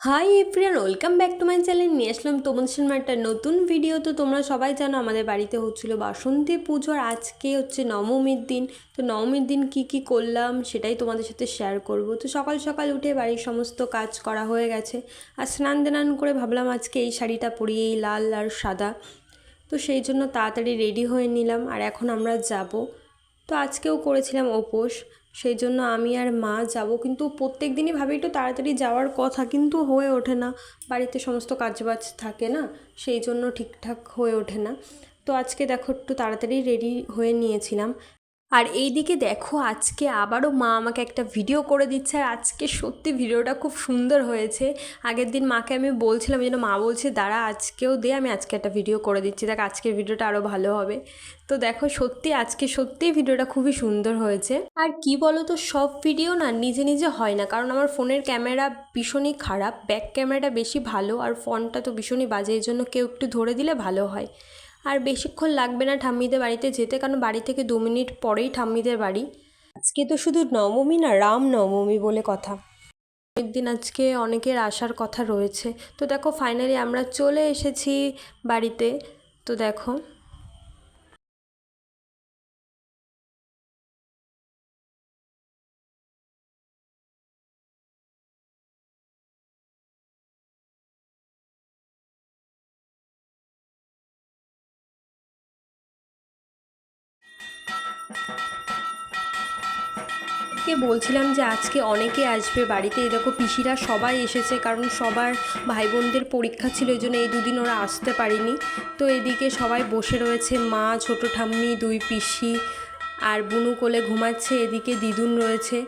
Hi everyone welcome back to my channel নিয়ে আসলাম তোমাদের সামনে একটা নতুন ভিডিও তো। তোমরা সবাই জানো আমাদের বাড়িতে হচ্ছিল বাসন্তী পুজোর আজকে হচ্ছে নবমীর দিন। তো নবমীর দিন কি কি করলাম সেটাই তোমাদের সাথে শেয়ার করব। তো সকাল সকাল উঠে বাড়ির সমস্ত কাজ করা হয়ে গেছে। আর স্নান দান করে ভাবলাম আজকে এই শাড়িটা পরি এই লাল আর সাদা। তো সেই জন্য তাড়াতাড়ি রেডি হয়ে নিলাম আর এখন আমরা যাব। তো আজকেও করেছিলাম উপোস। সেই জন্য আমি আর মা যাব। কিন্তু প্রত্যেক দিনই ভাবি একটু তাড়াতাড়ি যাওয়ার কথা, কিন্তু হয়ে ওঠে না। বাড়িতে সমস্ত কাজবাজ থাকে না, সেই জন্য ঠিকঠাক হয়ে ওঠে না। তো আজকে দেখো একটু তাড়াতাড়ি রেডি হয়ে নিয়েছিলাম। আর এইদিকে দেখো, আজকে আবারও মা আমাকে একটা ভিডিও করে দিচ্ছে আর আজকে সত্যি ভিডিওটা খুব সুন্দর হয়েছে। আগের দিন মাকে আমি বলছিলাম, যেন মা বলছে, দাঁড়া, আজকেও দে, আমি আজকে একটা ভিডিও করে দিচ্ছি। দেখ, আজকের ভিডিওটা আরও ভালো হবে। তো দেখো, সত্যি আজকে সত্যিই ভিডিওটা খুবই সুন্দর হয়েছে। আর কি বলো তো সব ভিডিও না নিজে নিজে হয় না। কারণ আমার ফোনের ক্যামেরা ভীষণই খারাপ ব্যাক ক্যামেরাটা বেশি ভালো, আর ফোনটা তো ভীষণই বাজে এই জন্য কেউ একটু ধরে দিলে ভালো হয়। আর বেশিক্ষণ লাগবে না ঠাম্মিদের বাড়িতে যেতে, কারণ বাড়ি থেকে দু মিনিট পরেই ঠাম্মিদের বাড়ি। আজকে তো শুধু নবমী না রাম নবমী বলে কথা। দিন আজকে অনেকের আসার কথা রয়েছে। তো দেখো ফাইনালি আমরা চলে এসেছি বাড়িতে। তো দেখো কে বলছিলাম যে আজকে অনেকে আসবে বাড়িতে? এই দেখো, পিসিরা সবাই এসেছে, কারণ সবার ভাই বোনদের পরীক্ষা ছিল, এই জন্য এই দুদিন ওরা আসতে পারিনি। তো এদিকে সবাই বসে রয়েছে, মা, ছোটো ঠাম্মি, দুই পিসি আর বুনু কোলে ঘুমাচ্ছে, এদিকে দিদুন রয়েছে।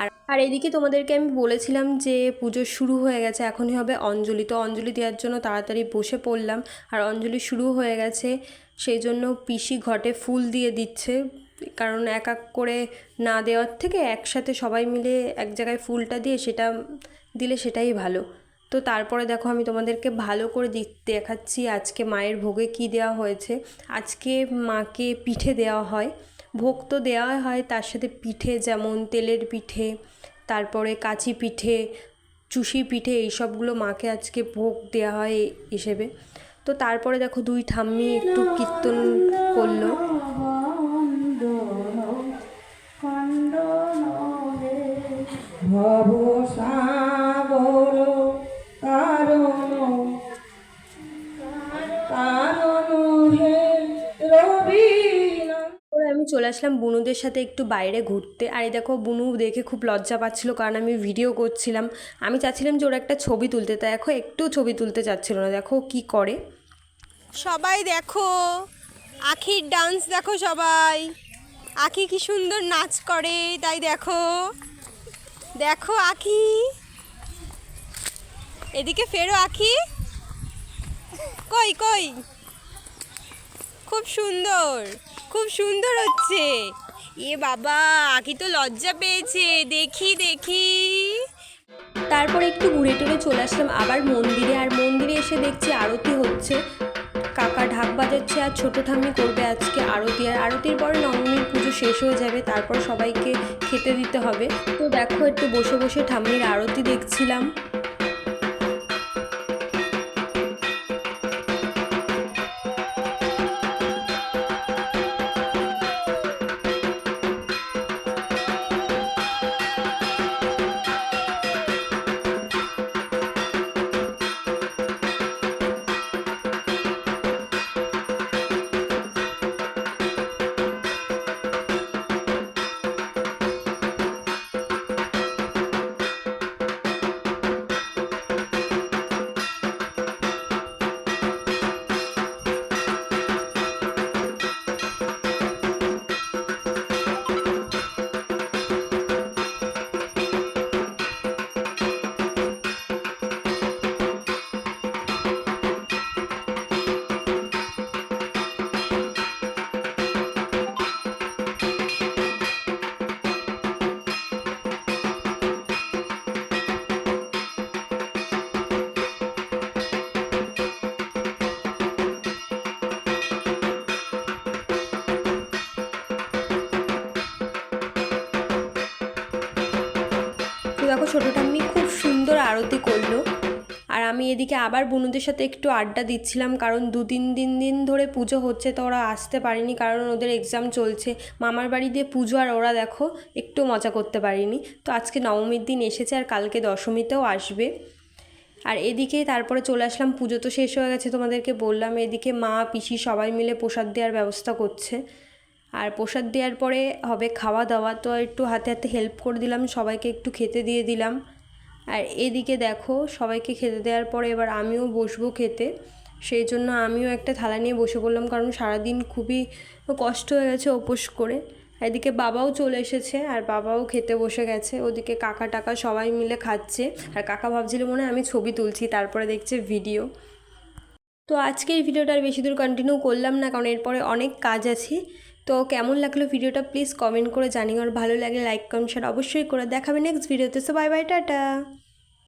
আর আর এদিকে তোমাদেরকে আমি বলেছিলাম যে পুজো শুরু হয়ে গেছে, এখনই হবে অঞ্জলি। তো অঞ্জলি দেওয়ার জন্য তাড়াতাড়ি বসে পড়লাম, আর অঞ্জলি শুরু হয়ে গেছে, সেই জন্য পিসি ঘটে ফুল দিয়ে দিচ্ছে। কারণ এক এক করে না দেওয়ার থেকে একসাথে সবাই মিলে এক জায়গায় ফুলটা দিয়ে সেটা দিলে সেটাই ভালো। তো তারপরে দেখো আমি তোমাদেরকে ভালো করে দেখাচ্ছি আজকে মায়ের ভোগে কি দেওয়া হয়েছে। আজকে মাকে পিঠে দেওয়া হয়। ভোগ তো দেওয়া হয়, তার সাথে পিঠে যেমন তেলের পিঠে, তারপরে কাচি পিঠে, চুষি পিঠে এইসবগুলো মাকে আজকে ভোগ দেওয়া হয় হিসেবে। তো তারপরে দেখো দুই ঠাম্মি একটু কীর্তন করল। আমি চলে আসলাম বুনুদের সাথে একটু বাইরে ঘুরতে। আর এই দেখো বুনু দেখে খুব লজ্জা পাচ্ছিল কারণ আমি ভিডিও করছিলাম। আমি চাচ্ছিলাম যে ওরা একটা ছবি তুলতে তা দেখো একটু ছবি তুলতে চাচ্ছিল না। দেখো কি করে। সবাই দেখো আখির ডান্স দেখো সবাই। আখি কি সুন্দর নাচ করে তাই দেখো। দেখো আখি। এদিকে ফেরো আখি। কই কই? খুব সুন্দর খুব সুন্দর হচ্ছে। এ বাবা আখি তো লজ্জা পেয়েছে। দেখি দেখি। তারপর একটু ঘুরে টুরে চলে আসলাম। আবার মন্দিরে, আর মন্দিরে এসে দেখছি আরতি হচ্ছে। কাকা ঢাক বাজাচ্ছে আর ছোটো ঠাম্মি করবে আজকে আরতি। আর আরতির পরে নবমীর পুজো শেষ হয়ে যাবে, তারপর সবাইকে খেতে দিতে হবে। তো দেখো, একটু বসে বসে ঠাম্মির আরতি দেখছিলাম। দেখো ছোটো ঠাম্মি খুব সুন্দর আরতি করল। আর আমি এদিকে আবার বনুদের সাথে একটু আড্ডা দিচ্ছিলাম কারণ দু তিন দিন দিন ধরে পুজো হচ্ছে তো ওরা আসতে পারেনি কারণ ওদের এক্সাম চলছে। মামার বাড়ি দিয়ে পুজো আর ওরা দেখো একটু মজা করতে পারিনি। তো আজকে নবমীর দিন এসেছে আর কালকে দশমীতেও আসবে। আর এদিকে তারপরে চলে আসলাম, পুজো তো শেষ হয়ে গেছে তোমাদেরকে বললাম। এদিকে মা, পিসি সবাই মিলে প্রসাদ দেওয়ার ব্যবস্থা করছে। আর প্রসাদ দেওয়ার পরে হবে খাওয়া দাওয়া তো একটু হাতে হাতে হেল্প করে দিলাম, সবাইকে একটু খেতে দিয়ে দিলাম। আর এদিকে দেখো, সবাইকে খেতে দেওয়ার পরে এবার আমিও বসবো খেতে। সেই জন্য আমিও একটা থালা নিয়ে বসে পড়লাম, কারণ সারাদিন খুবই কষ্ট হয়ে গেছে উপোস করে। এদিকে বাবাও চলে এসেছে, আর বাবাও খেতে বসে গেছে। ওদিকে কাকা টাকা সবাই মিলে খাচ্ছে। আর কাকা ভাবছিল মনে আমি ছবি তুলছি, তারপরে দেখছে ভিডিও তো আজকের ভিডিওটা আর বেশি দূর কন্টিনিউ করলাম না, কারণ এরপরে অনেক কাজ আছে। তো কেমন লাগল ভিডিওটা প্লিজ কমেন্ট করে জানিও আর ভালো লাগলে লাইক, কমেন্ট শেয়ার অবশ্যই করে দেখাবে নেক্সট ভিডিওতে সো বাই বাই টাটা।